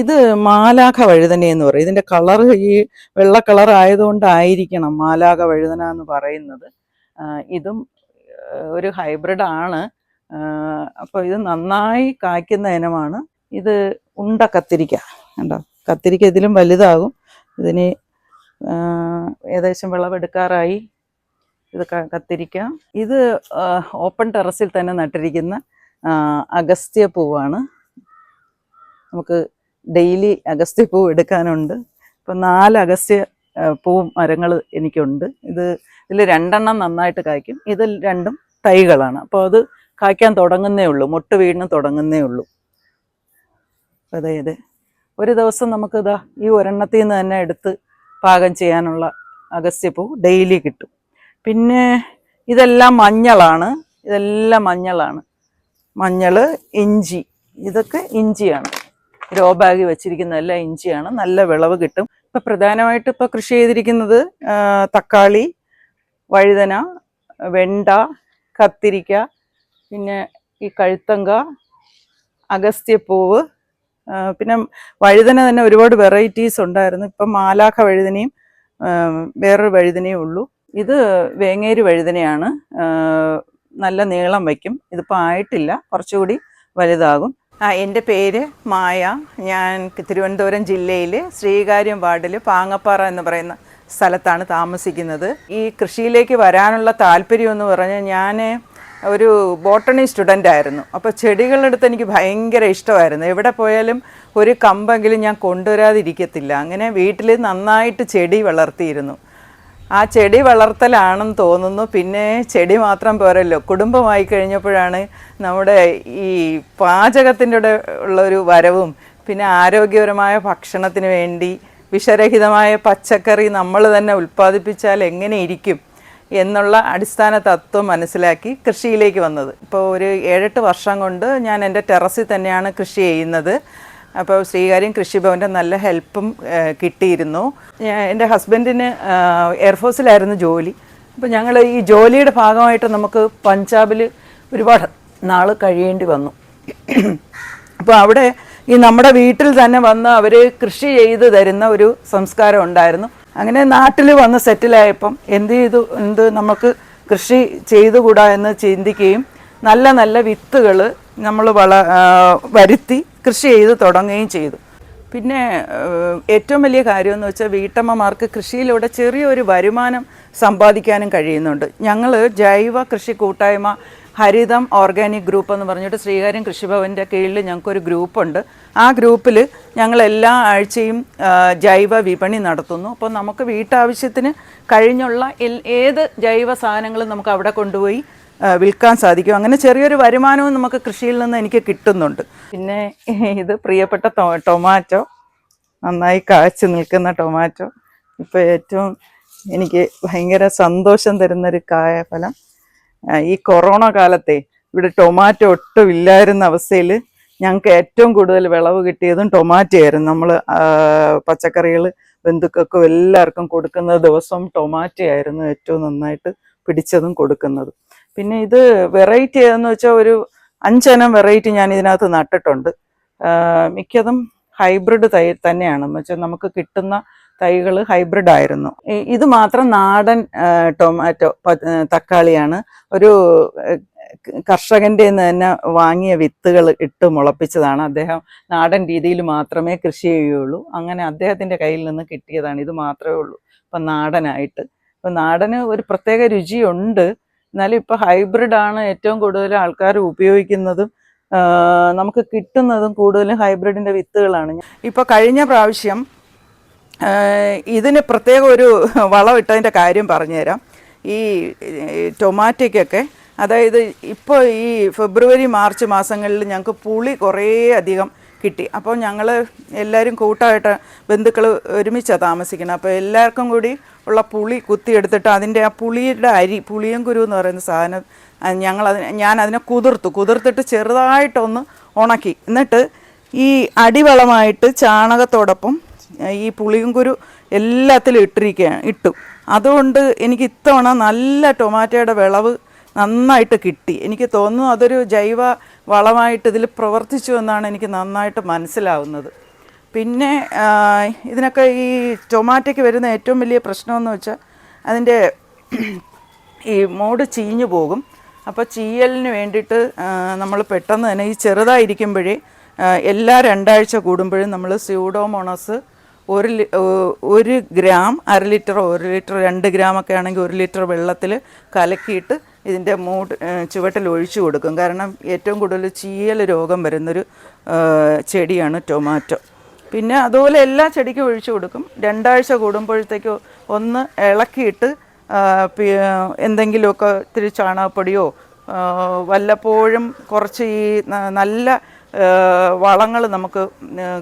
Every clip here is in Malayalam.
ഇത് മാലാഖ വഴുതന എന്ന് പറയും. ഇതിന്റെ കളർ ഈ വെള്ള കളർ ആയതുകൊണ്ടായിരിക്കണം മാലാഖ വഴുതന എന്ന് പറയുന്നത്. ഇതും ഒരു ഹൈബ്രിഡ് ആണ്. അപ്പോൾ ഇത് നന്നായി കായ്ക്കുന്ന ഇനമാണ്. ഇത് ഉണ്ട കത്തിരിക്ക കണ്ടോ? കത്തിരിക്ക ഇതിലും വലുതാകും. ഇതിന് ഏകദേശം വിളവെടുക്കാറായി ഇത് കത്തിരിക്ക. ഇത് ഓപ്പൺ ടെറസിൽ തന്നെ നട്ടിരിക്കുന്ന അഗസ്ത്യ പൂവാണ്. നമുക്ക് ഡെയിലി അഗസ്ത്യ പൂവ് എടുക്കാനുണ്ട്. ഇപ്പം നാല് അഗസ്ത്യ പൂ മരങ്ങൾ എനിക്കുണ്ട്. ഇത് ഇതിൽ രണ്ടെണ്ണം നന്നായിട്ട് കായ്ക്കും. ഇത് രണ്ടും തൈകളാണ്. അപ്പോൾ അത് കായ്ക്കാൻ തുടങ്ങുന്നേ ഉള്ളൂ. മുട്ട് വീണ് തുടങ്ങുന്നേ ഉള്ളൂ. അതായത് ഒരു ദിവസം നമുക്ക് ഇതാ ഈ ഒരെണ്ണത്തിൽ നിന്ന് തന്നെ എടുത്ത് പാകം ചെയ്യാനുള്ള അഗസ്ത്യപ്പൂ ഡെയിലി കിട്ടും. പിന്നെ ഇതെല്ലാം മഞ്ഞളാണ്. ഇതെല്ലാം മഞ്ഞളാണ്. മഞ്ഞൾ ഇഞ്ചി. ഇതൊക്കെ ഇഞ്ചിയാണ്. Grow bag വെച്ചിരിക്കുന്നതെല്ലാം ഇഞ്ചിയാണ്. നല്ല വിളവ് കിട്ടും. ഇപ്പം പ്രധാനമായിട്ട് ഇപ്പോൾ കൃഷി ചെയ്തിരിക്കുന്നത് തക്കാളി വഴുതന വെണ്ട കത്തിരിക്ക പിന്നെ ഈ കഴുത്തങ്ക അഗസ്ത്യപ്പൂവ് പിന്നെ വഴുതന തന്നെ ഒരുപാട് വെറൈറ്റീസ് ഉണ്ടായിരുന്നു. ഇപ്പം മാലാഖ വഴുതനയും വേറൊരു വഴുതനയും ഉള്ളൂ. ഇത് വേങ്ങേരി വഴുതനയാണ്. നല്ല നീളം വയ്ക്കും. ഇതിപ്പോൾ ആയിട്ടില്ല. കുറച്ചുകൂടി വലുതാകും. എന്റെ പേര് മായ. ഞാൻ തിരുവനന്തപുരം ജില്ലയിൽ ശ്രീകാര്യം വാർഡിൽ പാങ്ങപ്പാറ എന്ന് പറയുന്ന സ്ഥലത്താണ് താമസിക്കുന്നത്. ഈ കൃഷിയിലേക്ക് വരാനുള്ള താല്പര്യം എന്ന് പറഞ്ഞാൽ ഞാൻ ഒരു ബോട്ടണി സ്റ്റുഡന്റ് ആയിരുന്നു. അപ്പോൾ ചെടികളുടെ അടുത്ത് എനിക്ക് ഭയങ്കര ഇഷ്ടമായിരുന്നു. എവിടെ പോയാലും ഒരു കമ്പെങ്കിലും ഞാൻ കൊണ്ടുവരാതിരിക്കത്തില്ല. അങ്ങനെ വീട്ടിൽ നന്നായിട്ട് ചെടി വളർത്തിയിരുന്നു. ആ ചെടി വളർത്തലാണെന്ന് തോന്നുന്നു. പിന്നെ ചെടി മാത്രം പോരല്ലോ. കുടുംബമായി കഴിഞ്ഞപ്പോഴാണ് നമ്മുടെ ഈ പാചകത്തിന്റെ ഉള്ളൊരു വരവും പിന്നെ ആരോഗ്യപരമായ ഭക്ഷണത്തിന് വേണ്ടി വിഷരഹിതമായ പച്ചക്കറി നമ്മൾ തന്നെ ഉൽപ്പാദിപ്പിച്ചാൽ എങ്ങനെ ഇരിക്കും എന്നുള്ള അടിസ്ഥാന തത്വം മനസ്സിലാക്കി കൃഷിയിലേക്ക് വന്നത്. ഇപ്പോൾ ഒരു ഏഴെട്ട് വർഷം കൊണ്ട് ഞാൻ എന്റെ ടെറസിൽ തന്നെയാണ് കൃഷി ചെയ്യുന്നത്. അപ്പോൾ ശ്രീകാര്യം കൃഷിഭവന്റെ നല്ല ഹെൽപ്പും കിട്ടിയിരുന്നു. എന്റെ ഹസ്ബൻഡിന് എയർഫോഴ്സിലായിരുന്നു ജോലി. അപ്പോൾ ഞങ്ങൾ ഈ ജോലിയുടെ ഭാഗമായിട്ട് നമുക്ക് പഞ്ചാബിൽ ഒരുപാട് നാൾ കഴിയേണ്ടി വന്നു. അപ്പോൾ അവിടെ ഈ നമ്മുടെ വീട്ടിൽ തന്നെ വന്ന് അവർ കൃഷി ചെയ്ത് തരുന്ന ഒരു സംസ്കാരം ഉണ്ടായിരുന്നു. അങ്ങനെ നാട്ടിൽ വന്ന് സെറ്റിലായപ്പം എന്ത് ചെയ്തു? എന്ത് നമുക്ക് കൃഷി ചെയ്തുകൂടാ എന്ന് ചിന്തിക്കുകയും നല്ല നല്ല വിത്തുകൾ നമ്മൾ വള വരുത്തി കൃഷി ചെയ്ത് തുടങ്ങുകയും ചെയ്തു. പിന്നെ ഏറ്റവും വലിയ കാര്യമെന്ന് വെച്ചാൽ വീട്ടമ്മമാർക്ക് കൃഷിയിലൂടെ ചെറിയൊരു വരുമാനം സമ്പാദിക്കാനും കഴിയുന്നുണ്ട്. ഞങ്ങൾ ജൈവ കൃഷി കൂട്ടായ്മ ഹരിതം ഓർഗാനിക് ഗ്രൂപ്പ് എന്ന് പറഞ്ഞിട്ട് ശ്രീകാര്യം കൃഷിഭവന്റെ കീഴിൽ ഞങ്ങൾക്കൊരു ഗ്രൂപ്പുണ്ട്. ആ ഗ്രൂപ്പിൽ ഞങ്ങൾ എല്ലാ ആഴ്ചയും ജൈവ വിപണി നടത്തുന്നു. അപ്പോൾ നമുക്ക് വീട്ടാവശ്യത്തിന് കഴിഞ്ഞുള്ള ഏത് ജൈവ സാധനങ്ങളും നമുക്ക് അവിടെ കൊണ്ടുപോയി വിൽക്കാൻ സാധിക്കും. അങ്ങനെ ചെറിയൊരു വരുമാനവും നമുക്ക് കൃഷിയിൽ നിന്ന് എനിക്ക് കിട്ടുന്നുണ്ട്. പിന്നെ ഇത് പ്രിയപ്പെട്ട ടൊമാറ്റോ. നന്നായി കാച്ചു നിൽക്കുന്ന ടൊമാറ്റോ. ഇപ്പോൾ ഏറ്റവും എനിക്ക് ഭയങ്കര സന്തോഷം തരുന്നൊരു കായ ഫലം ഈ കൊറോണ കാലത്തെ ഇവിടെ ടൊമാറ്റോ ഒട്ടും ഇല്ലായിരുന്ന അവസ്ഥയിൽ ഞങ്ങൾക്ക് ഏറ്റവും കൂടുതൽ വിളവ് കിട്ടിയതും ടൊമാറ്റോ ആയിരുന്നു. നമ്മൾ പച്ചക്കറികൾ ബന്ധുക്കൾക്കും എല്ലാവർക്കും കൊടുക്കുന്ന ദിവസം ടൊമാറ്റോ ആയിരുന്നു ഏറ്റവും നന്നായിട്ട് പിടിച്ചതും കൊടുക്കുന്നതും. പിന്നെ ഇത് വെറൈറ്റി ഏതെന്ന് വെച്ചാൽ ഒരു അഞ്ചനം വെറൈറ്റി ഞാൻ ഇതിനകത്ത് നട്ടിട്ടുണ്ട്. മിക്കതും ഹൈബ്രിഡ് തൈ തന്നെയാണ്. വെച്ചാൽ നമുക്ക് കിട്ടുന്ന തൈകൾ ഹൈബ്രിഡ് ആയിരുന്നു. ഇത് മാത്രം നാടൻ ടൊമാറ്റോ തക്കാളിയാണ്. ഒരു കർഷകന്റെ നിന്ന് തന്നെ വാങ്ങിയ വിത്തുകൾ ഇട്ട് മുളപ്പിച്ചതാണ്. അദ്ദേഹം നാടൻ രീതിയിൽ മാത്രമേ കൃഷി ചെയ്യുകയുള്ളൂ. അങ്ങനെ അദ്ദേഹത്തിന്റെ കയ്യിൽ നിന്ന് കിട്ടിയതാണ്. ഇത് മാത്രമേ ഉള്ളൂ. ഇപ്പം നാടനായിട്ട്. ഇപ്പം നാടന് ഒരു പ്രത്യേക രുചിയുണ്ട്. എന്നാലും ഹൈബ്രിഡ് ഹൈബ്രിഡാണ് ഏറ്റവും കൂടുതൽ ആൾക്കാർ ഉപയോഗിക്കുന്നതും നമുക്ക് കിട്ടുന്നതും കൂടുതലും ഹൈബ്രിഡിന്റെ വിത്തുകളാണ്. ഇപ്പൊ കഴിഞ്ഞ പ്രാവശ്യം ഇതിന് പ്രത്യേക ഒരു വളം ഇട്ടതിന്റെ കാര്യം പറഞ്ഞുതരാം. ഈ ടൊമാറ്റോയ്ക്കൊക്കെ അതായത് ഇപ്പോൾ ഈ ഫെബ്രുവരി മാർച്ച് മാസങ്ങളിൽ ഞങ്ങൾക്ക് പുളി കുറേ അധികം കിട്ടി. അപ്പോൾ ഞങ്ങൾ എല്ലാവരും കൂട്ടമായിട്ട് ബന്ധുക്കൾ ഒരുമിച്ചാണ് താമസിക്കുന്നത് അപ്പോൾ എല്ലാവർക്കും കൂടി ഉള്ള പുളി കുത്തിയെടുത്തിട്ട് അതിന്റെ ആ പുളിയുടെ അരി പുളിയും കുരു എന്ന് പറയുന്ന സാധനം ഞങ്ങൾ അതിനെ ഞാൻ അതിനെ കുതിർത്തു. കുതിർത്തിട്ട് ചെറുതായിട്ടൊന്ന് ഉണക്കി. എന്നിട്ട് ഈ അടിവളമായിട്ട് ചാണകത്തോടൊപ്പം ഈ പുളിയും കുരു എല്ലാത്തിലും ഇട്ടിരിക്കുകയാണ് ഇട്ടു. അതുകൊണ്ട് എനിക്ക് ഇത്തവണ നല്ല ടൊമാറ്റോയുടെ വിളവ് നന്നായിട്ട് കിട്ടി. എനിക്ക് തോന്നുന്നു അതൊരു ജൈവ വളമായിട്ട് ഇതിൽ പ്രവർത്തിച്ചു എന്നാണ് എനിക്ക് നന്നായിട്ട് മനസ്സിലാവുന്നത്. പിന്നെ ഇതിനൊക്കെ ഈ ടൊമാറ്റോയ്ക്ക് വരുന്ന ഏറ്റവും വലിയ പ്രശ്നമെന്ന് വെച്ചാൽ അതിന്റെ ഈ മോഡ് ചീഞ്ഞു പോകും. അപ്പോൾ ചീയലിന് വേണ്ടിയിട്ട് നമ്മൾ പെട്ടെന്ന് തന്നെ ഈ ചെറുതായിരിക്കുമ്പോഴേ എല്ലാ രണ്ടാഴ്ച കൂടുമ്പോഴും നമ്മൾ സ്യൂഡോമോണസ് ഒരു ഒരു ഗ്രാം അര ലിറ്റർ ഒരു ലിറ്റർ രണ്ട് ഗ്രാമൊക്കെ ആണെങ്കിൽ ഒരു ലിറ്റർ വെള്ളത്തിൽ കലക്കിയിട്ട് ഇതിന്റെ മൂട് ഏ, ചുവട്ടിൽ ഒഴിച്ചു കൊടുക്കും. കാരണം ഏറ്റവും കൂടുതൽ ചീയൽ രോഗം വരുന്നൊരു ചെടിയാണ് ടൊമാറ്റോ. പിന്നെ അതുപോലെ എല്ലാ ചെടിക്കും ഒഴിച്ചു കൊടുക്കും. രണ്ടാഴ്ച കൂടുമ്പോഴത്തേക്ക് ഒന്ന് ഇളക്കിയിട്ട് എന്തെങ്കിലുമൊക്കെ ഇത്തിരി ചാണകപ്പൊടിയോ വല്ലപ്പോഴും കുറച്ച് ഈ നല്ല വളങ്ങൾ നമുക്ക്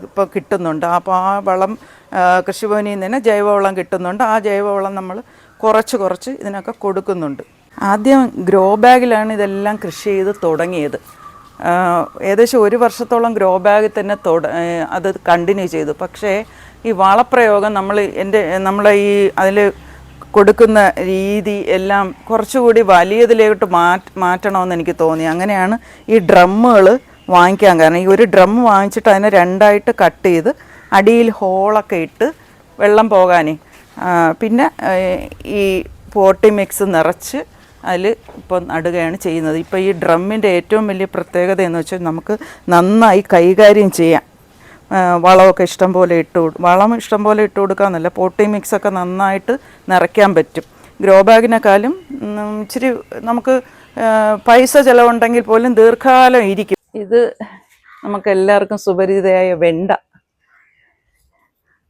ഇപ്പോൾ കിട്ടുന്നുണ്ട്. അപ്പോൾ ആ വളം കൃഷിഭവനിൽ നിന്ന് തന്നെ ജൈവവളം കിട്ടുന്നുണ്ട്. ആ ജൈവവളം നമ്മൾ കുറച്ച് കുറച്ച് ഇതിനൊക്കെ കൊടുക്കുന്നുണ്ട്. ആദ്യം ഗ്രോ ബാഗിലാണ് ഇതെല്ലാം കൃഷി ചെയ്ത് തുടങ്ങിയത്. ഏകദേശം ഒരു വർഷത്തോളം ഗ്രോ ബാഗിൽ തന്നെ അത് കണ്ടിന്യൂ ചെയ്തു. പക്ഷേ ഈ വളപ്രയോഗം നമ്മൾ എന്റെ നമ്മളെ ഈ അതിൽ കൊടുക്കുന്ന രീതി എല്ലാം കുറച്ചുകൂടി വലിയതിലോട്ട് മാറ്റ മാറ്റണമെന്ന് എനിക്ക് തോന്നി. അങ്ങനെയാണ് ഈ ഡ്രമ്മുകൾ വാങ്ങിക്കാൻ കാരണം. ഈ ഒരു ഡ്രം വാങ്ങിച്ചിട്ട് അതിനെ രണ്ടായിട്ട് കട്ട് ചെയ്ത് അടിയിൽ ഹോളൊക്കെ ഇട്ട് വെള്ളം പോകാനേ. പിന്നെ ഈ പോട്ടി മിക്സ് നിറച്ച് അതിൽ ഇപ്പോൾ നടുകയാണ് ചെയ്യുന്നത്. ഇപ്പോൾ ഈ ഡ്രമ്മിന്റെ ഏറ്റവും വലിയ പ്രത്യേകത എന്ന് വെച്ചാൽ നമുക്ക് നന്നായി കൈകാര്യം ചെയ്യാം. വളമൊക്കെ ഇഷ്ടം പോലെ ഇട്ട് വളം ഇഷ്ടം പോലെ ഇട്ട് കൊടുക്കാമെന്നല്ല പോട്ടി മിക്സൊക്കെ നന്നായിട്ട് നിറയ്ക്കാൻ പറ്റും. ഗ്രോ ബാഗിനെക്കാളും ഇച്ചിരി നമുക്ക് പൈസ ചിലവുണ്ടെങ്കിൽ പോലും ദീർഘകാലം ഇരിക്കും. ഇത് നമുക്ക് എല്ലാവർക്കും സുപരിചിതയായ വെണ്ട.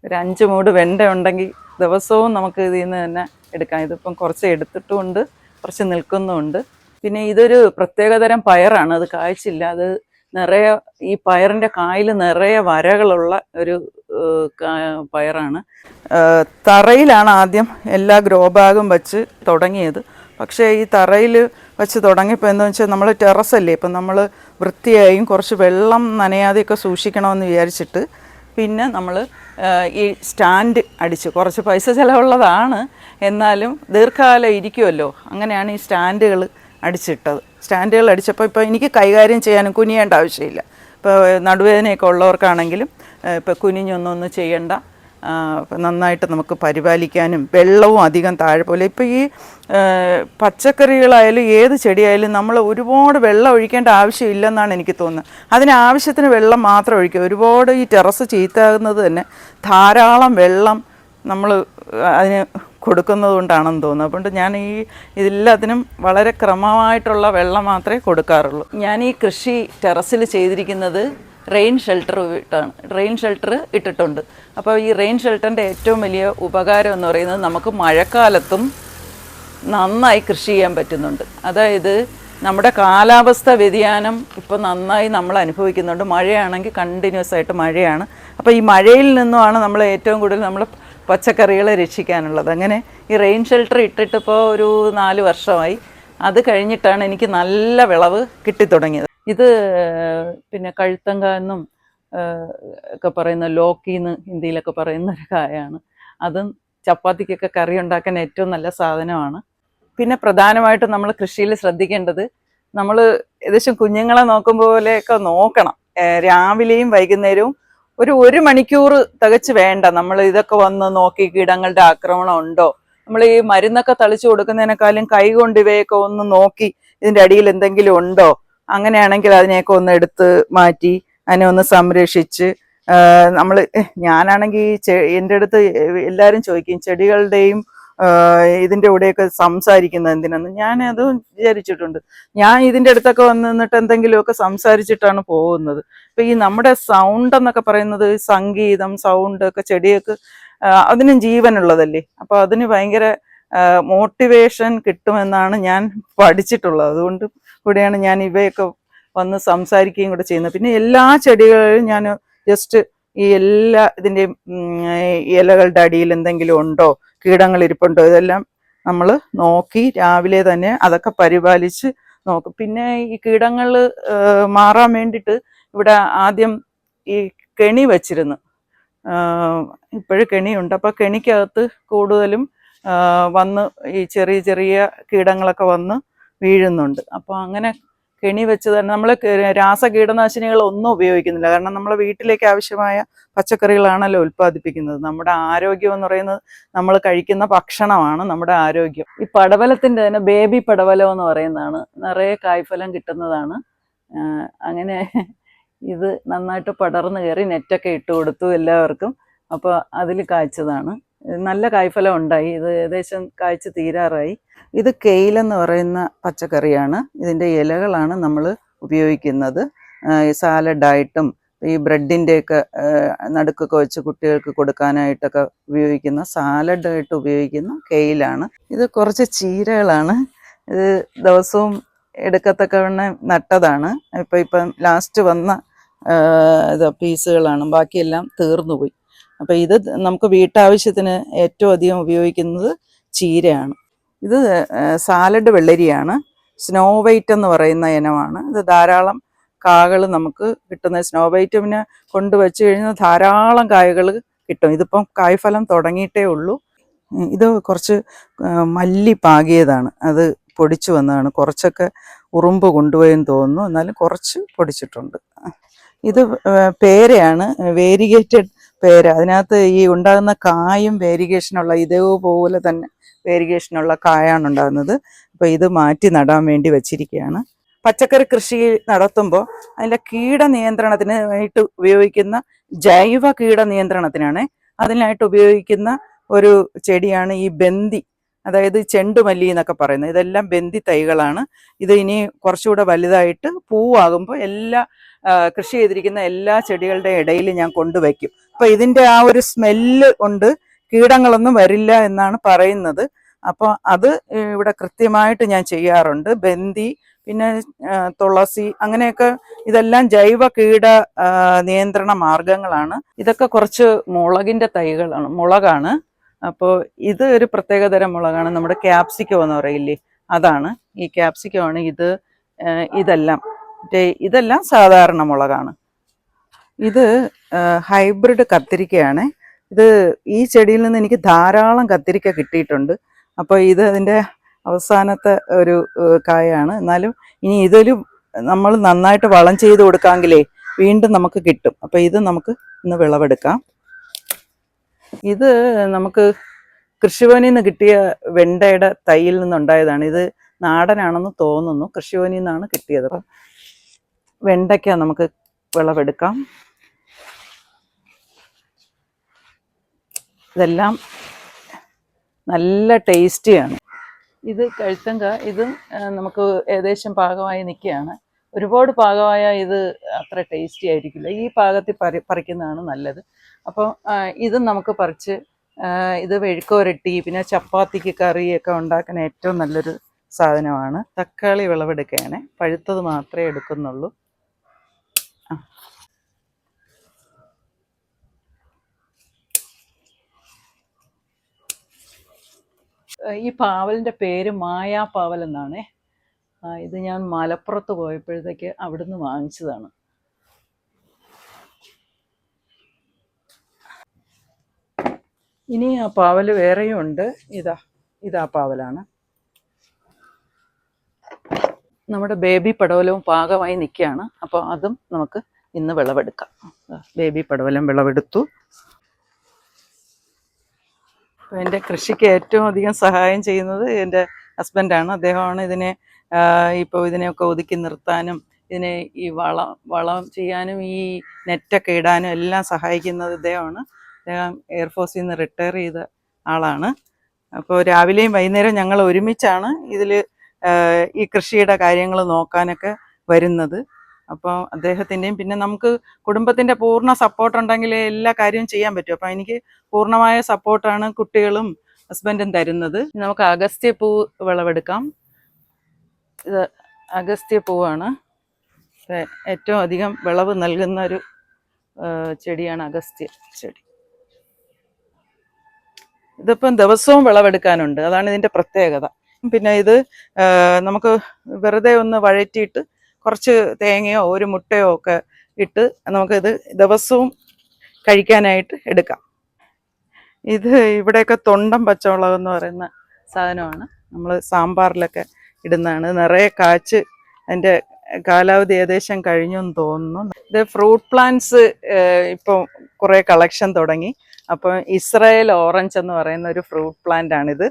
ഒരു അഞ്ച് മൂട് വെണ്ട ഉണ്ടെങ്കിൽ ദിവസവും നമുക്ക് ഇതിൽ നിന്ന് തന്നെ എടുക്കാം. ഇതിപ്പം കുറച്ച് എടുത്തിട്ടുമുണ്ട്. കുറച്ച് നിൽക്കുന്നുണ്ട്. പിന്നെ ഇതൊരു പ്രത്യേകതരം പയറാണ്. അത് കായ്ച്ചില്ല. അത് നിറയെ ഈ പയറിന്റെ കായിൽ നിറയെ വരകളുള്ള ഒരു പയറാണ്. തറയിലാണ് ആദ്യം എല്ലാ ഗ്രോ ബാഗും വച്ച് തുടങ്ങിയത്. പക്ഷേ ഈ തറയിൽ വെച്ച് തുടങ്ങിയപ്പോൾ എന്താ വെച്ചാൽ നമ്മൾ ടെറസല്ലേ ഇപ്പം നമ്മൾ വൃത്തിയായും കുറച്ച് വെള്ളം നനയാതെയൊക്കെ സൂക്ഷിക്കണമെന്ന് വിചാരിച്ചിട്ട് പിന്നെ നമ്മൾ ഈ സ്റ്റാൻഡ് അടിച്ച് കുറച്ച് പൈസ ചിലവുള്ളതാണ്. എന്നാലും ദീർഘകാലം ഇരിക്കുമല്ലോ അങ്ങനെയാണ് ഈ സ്റ്റാൻഡുകൾ അടിച്ചിട്ടത്. സ്റ്റാൻഡുകൾ അടിച്ചപ്പോൾ ഇപ്പോൾ എനിക്ക് കൈകാര്യം ചെയ്യാനും കുനിയേണ്ട ആവശ്യമില്ല. ഇപ്പോൾ നടുവേദനയൊക്കെ ഉള്ളവർക്കാണെങ്കിലും ഇപ്പോൾ കുനിഞ്ഞൊന്നൊന്നും ചെയ്യണ്ട. നന്നായിട്ട് നമുക്ക് പരിപാലിക്കാനും വെള്ളവും അധികം താഴെ പോലെ. ഇപ്പോൾ ഈ പച്ചക്കറികളായാലും ഏത് ചെടിയായാലും നമ്മൾ ഒരുപാട് വെള്ളം ഒഴിക്കേണ്ട ആവശ്യമില്ലെന്നാണ് എനിക്ക് തോന്നുന്നത്. അതിന് ആവശ്യത്തിന് വെള്ളം മാത്രം ഒഴിക്കുക. ഒരുപാട് ഈ ടെറസ് ചീത്താകുന്നത് തന്നെ ധാരാളം വെള്ളം നമ്മൾ അതിന് കൊടുക്കുന്നത് കൊണ്ടാണെന്ന് തോന്നുന്നു. അതുകൊണ്ട് ഞാൻ ഈ ഇതെല്ലാത്തിനും വളരെ ക്രമമായിട്ടുള്ള വെള്ളം മാത്രമേ കൊടുക്കാറുള്ളൂ. ഞാൻ ഈ കൃഷി ടെറസിൽ ചെയ്തിരിക്കുന്നത് റെയിൻ ഷെൽട്ടർ ഇട്ടാണ് റെയിൻ ഷെൽട്ടർ ഇട്ടിട്ടുണ്ട്. അപ്പോൾ ഈ റെയിൻ ഷെൽട്ടറിന്റെ ഏറ്റവും വലിയ ഉപകാരം എന്ന് പറയുന്നത് നമുക്ക് മഴക്കാലത്തും നന്നായി കൃഷി ചെയ്യാൻ പറ്റുന്നുണ്ട്. അതായത് നമ്മുടെ കാലാവസ്ഥ വ്യതിയാനം ഇപ്പോൾ നന്നായി നമ്മൾ അനുഭവിക്കുന്നുണ്ട്. മഴയാണെങ്കിൽ കണ്ടിന്യൂസ് ആയിട്ട് മഴയാണ്. അപ്പോൾ ഈ മഴയിൽ നിന്നുമാണ് നമ്മൾ ഏറ്റവും കൂടുതൽ നമ്മൾ പച്ചക്കറികളെ രക്ഷിക്കാനുള്ളത്. അങ്ങനെ ഈ റെയിൻ ഷെൽട്ടർ ഇട്ടിട്ടിപ്പോൾ ഒരു നാല് വർഷമായി. അത് കഴിഞ്ഞിട്ടാണ് എനിക്ക് നല്ല വിളവ് കിട്ടിത്തുടങ്ങിയത്. ഇത് പിന്നെ കഴുത്തങ്ക എന്നും ഒക്കെ പറയുന്ന ലോക്കി എന്ന് ഹിന്ദിയിലൊക്കെ പറയുന്ന ഒരു കായാണ്. അതും ചപ്പാത്തിക്കൊക്കെ കറി ഉണ്ടാക്കാൻ ഏറ്റവും നല്ല സാധനമാണ്. പിന്നെ പ്രധാനമായിട്ടും നമ്മൾ കൃഷിയിൽ ശ്രദ്ധിക്കേണ്ടത് നമ്മൾ ഏകദേശം കുഞ്ഞുങ്ങളെ നോക്കും പോലെയൊക്കെ നോക്കണം രാവിലെയും വൈകുന്നേരവും ഒരു ഒരു മണിക്കൂർ തികച്ച് വേണ്ട. നമ്മൾ ഇതൊക്കെ വന്ന് നോക്കി കീടങ്ങളുടെ ആക്രമണം ഉണ്ടോ? നമ്മൾ ഈ മരുന്നൊക്കെ തളിച്ചു കൊടുക്കുന്നതിനേക്കാളും കൈ കൊണ്ട് ഇവയൊക്കെ ഒന്ന് നോക്കി ഇതിന്റെ അടിയിൽ എന്തെങ്കിലും ഉണ്ടോ? അങ്ങനെയാണെങ്കിൽ അതിനെയൊക്കെ ഒന്ന് എടുത്ത് മാറ്റി അതിനെ ഒന്ന് സംരക്ഷിച്ച് നമ്മൾ ഞാനാണെങ്കിൽ എന്റെ അടുത്ത് എല്ലാവരും ചോദിക്കും ചെടികളുടെയും ഇതിന്റെ കൂടെയൊക്കെ സംസാരിക്കുന്നത് എന്തിനാന്ന്? ഞാൻ അത് വിചാരിച്ചിട്ടുണ്ട്. ഞാൻ ഇതിന്റെ അടുത്തൊക്കെ വന്ന് നിന്നിട്ട് എന്തെങ്കിലുമൊക്കെ സംസാരിച്ചിട്ടാണ് പോകുന്നത്. ഇപ്പം ഈ നമ്മുടെ സൗണ്ട് എന്നൊക്കെ പറയുന്നത് സംഗീതം സൗണ്ട് ഒക്കെ ചെടിയൊക്കെ അതിനും ജീവനുള്ളതല്ലേ? അപ്പോൾ അതിന് ഭയങ്കര മോട്ടിവേഷൻ കിട്ടുമെന്നാണ് ഞാൻ പഠിച്ചിട്ടുള്ളത്. അതുകൊണ്ട് കൂടെയാണ് ഞാൻ ഇവയൊക്കെ വന്ന് സംസാരിക്കുകയും കൂടെ ചെയ്യുന്നത്. പിന്നെ എല്ലാ ചെടികളിലും ഞാൻ ജസ്റ്റ് ഈ എല്ലാ ഇതിന്റെയും ഇലകളുടെ അടിയിൽ എന്തെങ്കിലും ഉണ്ടോ കീടങ്ങൾ ഇരിപ്പുണ്ടോ ഇതെല്ലാം നമ്മൾ നോക്കി രാവിലെ തന്നെ അതൊക്കെ പരിപാലിച്ച് നോക്കും. പിന്നെ ഈ കീടങ്ങൾ മാറാൻ വേണ്ടിയിട്ട് ഇവിടെ ആദ്യം ഈ കെണി വച്ചിരുന്നു. ഇപ്പോഴും കെണിയുണ്ട്. അപ്പോൾ കെണിക്കകത്ത് കൂടുതലും വന്ന് ഈ ചെറിയ ചെറിയ കീടങ്ങളൊക്കെ വന്ന് വീഴുന്നുണ്ട്. അപ്പോൾ അങ്ങനെ കെണി വെച്ച് തന്നെ നമ്മൾ രാസ കീടനാശിനികൾ ഒന്നും ഉപയോഗിക്കുന്നില്ല. കാരണം നമ്മളെ വീട്ടിലേക്ക് ആവശ്യമായ പച്ചക്കറികളാണല്ലോ ഉൽപ്പാദിപ്പിക്കുന്നത്. നമ്മുടെ ആരോഗ്യം എന്ന് പറയുന്നത് നമ്മൾ കഴിക്കുന്ന ഭക്ഷണമാണ് നമ്മുടെ ആരോഗ്യം. ഈ പടവലത്തിന്റെ തന്നെ ബേബി പടവലം എന്ന് പറയുന്നതാണ്. നിറയെ കായ്ഫലം കിട്ടുന്നതാണ്. അങ്ങനെ ഇത് നന്നായിട്ട് പടർന്നു കയറി നെറ്റൊക്കെ ഇട്ട് കൊടുത്തു എല്ലാവർക്കും. അപ്പോൾ അതിൽ കായ്ച്ചതാണ്. നല്ല കായ്ഫലം ഉണ്ടായി. ഇത് ഏകദേശം കായ്ച്ച് തീരാറായി. ഇത് കെയിലെന്ന് പറയുന്ന പച്ചക്കറിയാണ്. ഇതിന്റെ ഇലകളാണ് നമ്മൾ ഉപയോഗിക്കുന്നത്. സാലഡായിട്ടും ഈ ബ്രെഡിന്റെയൊക്കെ നടുക്കൊക്കെ വെച്ച് കുട്ടികൾക്ക് കൊടുക്കാനായിട്ടൊക്കെ ഉപയോഗിക്കുന്ന സാലഡായിട്ട് ഉപയോഗിക്കുന്ന കെയിലാണ്. ഇത് കുറച്ച് ചീരകളാണ്. ഇത് ദിവസവും എടുക്കത്തക്കവണ്ണം നട്ടതാണ്. ഇപ്പം ഇപ്പം ലാസ്റ്റ് വന്ന ഇത് പീസുകളാണ്. ബാക്കിയെല്ലാം തീർന്നുപോയി. അപ്പോൾ അപ്പം ഇത് നമുക്ക് വീട്ടാവശ്യത്തിന് ഏറ്റവും അധികം ഉപയോഗിക്കുന്നത് ചീരയാണ്. ഇത് സാലഡ് വെള്ളരിയാണ്. സ്നോ വൈറ്റ് എന്ന് പറയുന്ന ഇനമാണ്. ഇത് ധാരാളം കാകൾ നമുക്ക് കിട്ടുന്ന സ്നോ വൈറ്റ് കൊണ്ടുവച്ച് കഴിഞ്ഞാൽ ധാരാളം കായകൾ കിട്ടും. ഇതിപ്പം കായ്ഫലം തുടങ്ങിയിട്ടേ ഉള്ളൂ. ഇത് കുറച്ച് മല്ലി പാകിയതാണ്. അത് പൊടിച്ചു വന്നതാണ്. കുറച്ചൊക്കെ ഉറുമ്പ് കൊണ്ടുപോയെന്ന് തോന്നുന്നു. എന്നാലും കുറച്ച് പൊടിച്ചിട്ടുണ്ട്. ഇത് പേരയാണ്. വേരിഗേറ്റഡ് പേര. അതിനകത്ത് ഈ ഉണ്ടാകുന്ന കായും വേരിഗേഷനുള്ള ഇതേപോലെ തന്നെ വേരിഗേഷനുള്ള കായാണ് ഉണ്ടാകുന്നത്. അപ്പോൾ ഇത് മാറ്റി നടാൻ വേണ്ടി വച്ചിരിക്കുകയാണ്. പച്ചക്കറി കൃഷി നടത്തുമ്പോൾ അതിന്റെ കീട നിയന്ത്രണത്തിന് ആയിട്ട് ഉപയോഗിക്കുന്ന ജൈവ കീട നിയന്ത്രണത്തിനാണ് അതിനായിട്ട് ഉപയോഗിക്കുന്ന ഒരു ചെടിയാണ് ഈ ബന്തി. അതായത് ചെണ്ടുമല്ലി എന്നൊക്കെ പറയുന്നത്. ഇതെല്ലാം ബന്തി തൈകളാണ്. ഇത് ഇനി കുറച്ചുകൂടെ വലുതായിട്ട് പൂവാകുമ്പോൾ എല്ലാ കൃഷി ചെയ്തിരിക്കുന്ന എല്ലാ ചെടികളുടെ ഇടയിൽ ഞാൻ കൊണ്ടുവയ്ക്കും. അപ്പൊ ഇതിന്റെ ആ ഒരു സ്മെല്ല് കൊണ്ട് കീടങ്ങളൊന്നും വരില്ല എന്നാണ് പറയുന്നത്. അപ്പോൾ അത് ഇവിടെ കൃത്യമായിട്ട് ഞാൻ ചെയ്യാറുണ്ട്. ബന്ദി പിന്നെ തുളസി അങ്ങനെയൊക്കെ ഇതെല്ലാം ജൈവ കീട നിയന്ത്രണ മാർഗങ്ങളാണ്. ഇതൊക്കെ കുറച്ച് മുളകിന്റെ തൈകളാണ് മുളകാണ്. അപ്പോൾ ഇത് ഒരു പ്രത്യേകതരം മുളകാണ്. നമ്മുടെ ക്യാപ്സിക്കോ എന്ന് പറയില്ലേ അതാണ്. ഈ ക്യാപ്സിക്കോ ആണ് ഇത് ഇതെല്ലാം. ഇതെല്ലാം സാധാരണ മുളകാണ്. ഇത് ഹൈബ്രിഡ് കത്തിരിക്കയാണ്. ഇത് ഈ ചെടിയിൽ നിന്ന് എനിക്ക് ധാരാളം കത്തിരിക്ക കിട്ടിയിട്ടുണ്ട്. അപ്പോൾ ഇത് അതിന്റെ അവസാനത്തെ ഒരു കായാണ്. എന്നാലും ഇനി ഇതൊരു നമ്മൾ നന്നായിട്ട് വളം ചെയ്ത് കൊടുക്കാമെങ്കിലേ വീണ്ടും നമുക്ക് കിട്ടും. അപ്പോൾ ഇത് നമുക്ക് ഇന്ന് വിളവെടുക്കാം. ഇത് നമുക്ക് കൃഷിഭവനിൽ നിന്ന് കിട്ടിയ വെണ്ടയുടെ തൈയിൽ നിന്നുണ്ടായതാണ്. ഇത് നാടനാണെന്ന് തോന്നുന്നു. കൃഷിഭവനിൽ നിന്നാണ് കിട്ടിയത്. അപ്പം വെണ്ടയ്ക്ക നമുക്ക് വിളവെടുക്കാം. ഇതെല്ലാം നല്ല ടേസ്റ്റിയാണ്. ഇത് കഴുത്തങ്ക ഇതും നമുക്ക് ഏകദേശം പാകമായി നിൽക്കുകയാണ്. ഒരുപാട് പാകമായ ഇത് അത്ര ടേസ്റ്റി ആയിരിക്കില്ല. ഈ പാകത്തിൽ പറി പറിക്കുന്നതാണ് നല്ലത്. അപ്പോൾ ഇതും നമുക്ക് പറിച്ച് ഇത് വെഴുക്കോരട്ടി പിന്നെ ചപ്പാത്തിക്ക് കറിയൊക്കെ ഉണ്ടാക്കാൻ ഏറ്റവും നല്ലൊരു സാധനമാണ്. തക്കാളി വിളവെടുക്കുകയാണ്. പഴുത്തത് മാത്രമേ എടുക്കുന്നുള്ളൂ. ഈ പാവലിന്റെ പേര് മായാ പാവൽ എന്നാണേ ഇത് ഞാൻ മലപ്പുറത്ത് പോയപ്പോഴത്തേക്ക് അവിടുന്ന് വാങ്ങിച്ചതാണ്. ഇനി ആ പാവൽ വേറെയും ഉണ്ട്. ഇതാ ഇതാ പാവലാണ്. നമ്മുടെ ബേബി പടവലവും പാകമായി നിൽക്കുകയാണ്. അപ്പോൾ അതും നമുക്ക് ഇന്ന് വിളവെടുക്കാം. ബേബി പടവലം വിളവെടുത്തു. എന്റെ കൃഷിക്ക് ഏറ്റവും അധികം സഹായം ചെയ്യുന്നത് എന്റെ ഹസ്ബൻഡാണ് അദ്ദേഹമാണ് ഇതിനെ ഇപ്പോൾ ഇതിനെയൊക്കെ ഒതുക്കി നിർത്താനും ഇതിനെ ഈ വളം വളം ചെയ്യാനും ഈ നെറ്റൊക്കെ ഇടാനും എല്ലാം സഹായിക്കുന്നത് ഇദ്ദേഹമാണ്. അദ്ദേഹം എയർഫോഴ്സിൽ നിന്ന് റിട്ടയർ ചെയ്ത ആളാണ്. അപ്പോൾ രാവിലെയും വൈകുന്നേരം ഞങ്ങൾ ഒരുമിച്ചാണ് ഇതിൽ ഈ കൃഷിയുടെ കാര്യങ്ങൾ നോക്കാനൊക്കെ വരുന്നത്. അപ്പോൾ അദ്ദേഹത്തിന്റെയും പിന്നെ നമുക്ക് കുടുംബത്തിന്റെ പൂർണ സപ്പോർട്ട് ഉണ്ടെങ്കിൽ എല്ലാ കാര്യവും ചെയ്യാൻ പറ്റും. അപ്പോൾ എനിക്ക് പൂർണമായ സപ്പോർട്ടാണ് കുട്ടികളും ഹസ്ബൻഡും തരുന്നത്. നമുക്ക് അഗസ്ത്യ പൂ വിളവെടുക്കാം. ഇത് അഗസ്ത്യ പൂവാണ് ഏറ്റവും അധികം വിളവ് നൽകുന്ന ഒരു ചെടിയാണ് അഗസ്ത്യ ചെടി. ഇതിപ്പം ദിവസവും വിളവെടുക്കാനുണ്ട്. അതാണ് ഇതിന്റെ പ്രത്യേകത. പിന്നെ ഇത് നമുക്ക് വെറുതെ ഒന്ന് വഴറ്റിയിട്ട് കുറച്ച് തേങ്ങയോ ഒരു മുട്ടയോ ഒക്കെ ഇട്ട് നമുക്കിത് ദിവസവും കഴിക്കാനായിട്ട് എടുക്കാം. ഇത് ഇവിടെയൊക്കെ തൊണ്ടം പച്ചമുളക് എന്ന് പറയുന്ന സാധനമാണ്. നമ്മൾ സാമ്പാറിലൊക്കെ ഇടുന്നതാണ്. നിറയെ കാച്ച് അതിന്റെ കാലാവധി ഏകദേശം കഴിഞ്ഞു എന്ന് തോന്നുന്നു. ഇത് ഫ്രൂട്ട് പ്ലാന്റ്സ് ഇപ്പോൾ കുറേ കളക്ഷൻ തുടങ്ങി. അപ്പം ഇസ്രായേൽ ഓറഞ്ച് എന്ന് പറയുന്ന ഒരു ഫ്രൂട്ട് പ്ലാന്റ് ആണിത്.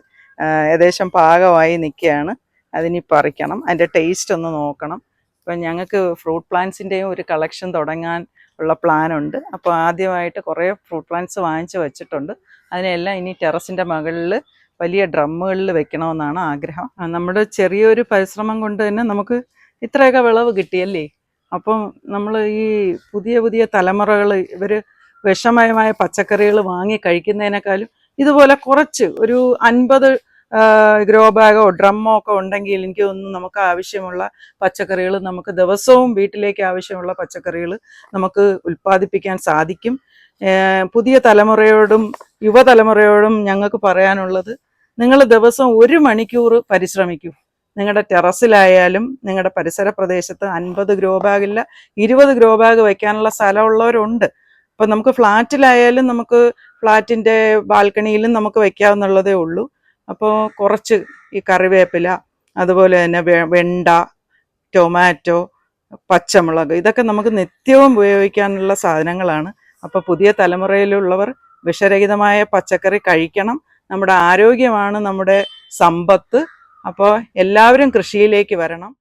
ഏകദേശം പാകമായി നിൽക്കുകയാണ്. അതിനി പറിക്കണം. അതിന്റെ ടേസ്റ്റ് ഒന്ന് നോക്കണം. അപ്പം ഞങ്ങൾക്ക് ഫ്രൂട്ട് പ്ലാന്റ്സിന്റെയും ഒരു കളക്ഷൻ തുടങ്ങാൻ ഉള്ള പ്ലാനുണ്ട്. അപ്പോൾ ആദ്യമായിട്ട് കുറേ ഫ്രൂട്ട് പ്ലാന്റ്സ് വാങ്ങിച്ചു വെച്ചിട്ടുണ്ട്. അതിനെല്ലാം ഇനി ടെറസിന്റെ മുകളിൽ വലിയ ഡ്രമ്മുകളിൽ വെക്കണമെന്നാണ് ആഗ്രഹം. നമ്മുടെ ചെറിയൊരു പരിശ്രമം കൊണ്ട് തന്നെ നമുക്ക് ഇത്രയൊക്കെ വിളവ് കിട്ടിയല്ലേ? അപ്പം നമ്മൾ ഈ പുതിയ പുതിയ തലമുറകൾ ഇവർ വിഷമയമായ പച്ചക്കറികൾ വാങ്ങി കഴിക്കുന്നതിനേക്കാളും ഇതുപോലെ കുറച്ച് ഒരു അൻപത് ഗ്രോ ബാഗോ ഡ്രമ്മോ ഒക്കെ ഉണ്ടെങ്കിൽ എനിക്ക് തോന്നുന്നു നമുക്ക് ആവശ്യമുള്ള പച്ചക്കറികൾ നമുക്ക് ദിവസവും വീട്ടിലേക്ക് ആവശ്യമുള്ള പച്ചക്കറികൾ നമുക്ക് ഉൽപ്പാദിപ്പിക്കാൻ സാധിക്കും. പുതിയ തലമുറയോടും യുവതലമുറയോടും ഞങ്ങൾക്ക് പറയാനുള്ളത് നിങ്ങൾ ദിവസം ഒരു മണിക്കൂർ പരിശ്രമിക്കൂ. നിങ്ങളുടെ ടെറസിലായാലും നിങ്ങളുടെ പരിസര പ്രദേശത്ത് അൻപത് ഗ്രോ ബാഗില്ല ഇരുപത് ഗ്രോ ബാഗ് വയ്ക്കാനുള്ള സ്ഥലമുള്ളവരുണ്ട്. അപ്പം നമുക്ക് ഫ്ലാറ്റിലായാലും നമുക്ക് ഫ്ലാറ്റിന്റെ ബാൽക്കണിയിലും നമുക്ക് വയ്ക്കാവുന്നുള്ളതേ ഉള്ളൂ. അപ്പോൾ കുറച്ച് ഈ കറിവേപ്പില അതുപോലെ തന്നെ വെണ്ട ടൊമാറ്റോ പച്ചമുളക് ഇതൊക്കെ നമുക്ക് നിത്യവും ഉപയോഗിക്കാനുള്ള സാധനങ്ങളാണ്. അപ്പോൾ പുതിയ തലമുറയിലുള്ളവർ വിഷരഹിതമായ പച്ചക്കറി കഴിക്കണം. നമ്മുടെ ആരോഗ്യമാണ് നമ്മുടെ സമ്പത്ത്. അപ്പോൾ എല്ലാവരും കൃഷിയിലേക്ക് വരണം.